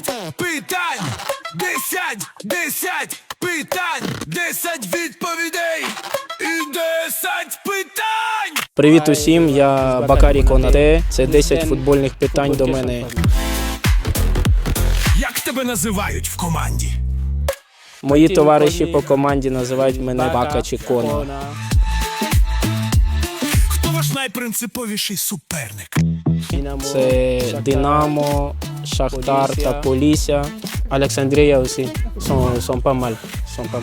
десять питань, десять, десять питань, десять відповідей і десять питань. Привіт усім, я Бакарі Конате. Це 10 футбольних питань до мене. Як тебе називають в команді? Мої товариші по команді називають мене Бака чи Кона. Хто ваш найпринциповіший суперник? Це Динамо, Шахтар та Полісся. Олександрія усі сон, сон pas mal. Сон pas.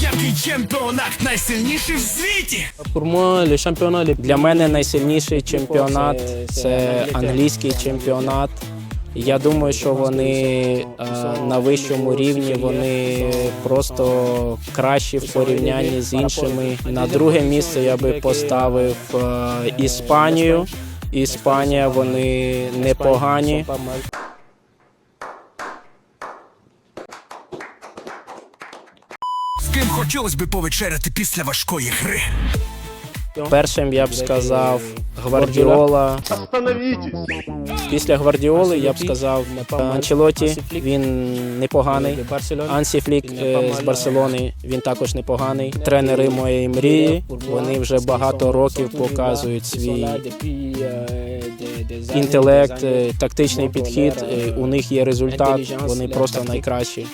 Який чемпіонат найсильніший в світі? Pour moi, le championnat le- Для мене найсильніший чемпіонат це англійський чемпіонат. Я думаю, що вони е, на вищому рівні, вони просто кращі в порівнянні з іншими. На друге місце я би поставив е, Іспанію. Іспанія, вони непогані. З ким хотілося б повечеряти після важкої гри? Першим я б сказав Гвардіола. Після Гвардіоли я б сказав Анчелоті. Він непоганий. Ансі Флік е, з Барселони. Він також непоганий. Тренери моєї мрії. Вони вже багато років показують свій інтелект, е, тактичний підхід. Е, У них є результат. Вони просто найкращі.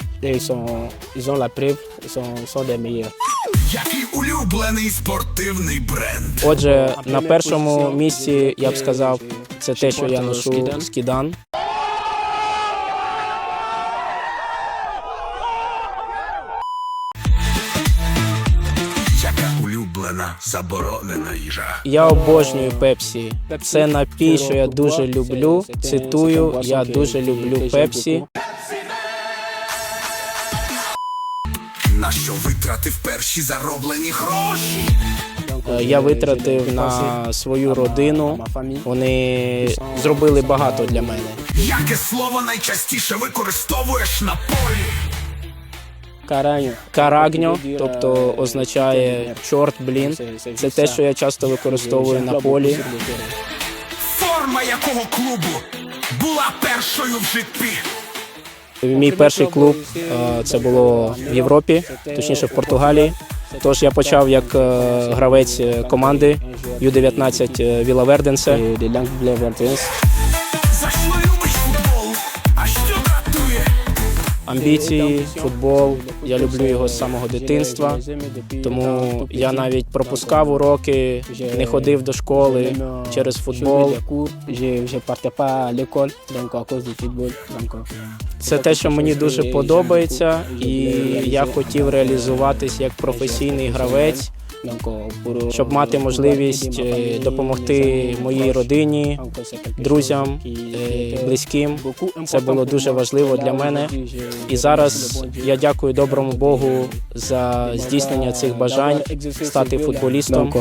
Який улюблений спортивний бренд? Отже, на першому місці я б сказав, це те, що я ношу скідан. Заборонена їжа? Я обожнюю пепсі. Це напій, що я дуже люблю. Цитую, я дуже люблю пепсі. На що витратив перші зароблені гроші? Е, Я витратив на свою родину. Вони зробили багато для мене. Яке слово найчастіше використовуєш на полі? Карагньо, тобто означає чорт, блін. Це те, що я часто використовую на полі. Форма якого клубу була першою в житті? Мій перший клуб е, це було в Європі, точніше в Португалії. Тож я почав як е, гравець е, команди Ю-19 Віла Верденсе. Амбіції, футбол. Я люблю його з самого дитинства. Тому я навіть пропускав уроки, не ходив до школи через футбол. Це те, що мені дуже подобається, і я хотів реалізуватись як професійний гравець, щоб мати можливість е, допомогти моїй родині, друзям, е, близьким. Це було дуже важливо для мене. І зараз я дякую доброму Богу за здійснення цих бажань стати футболістом.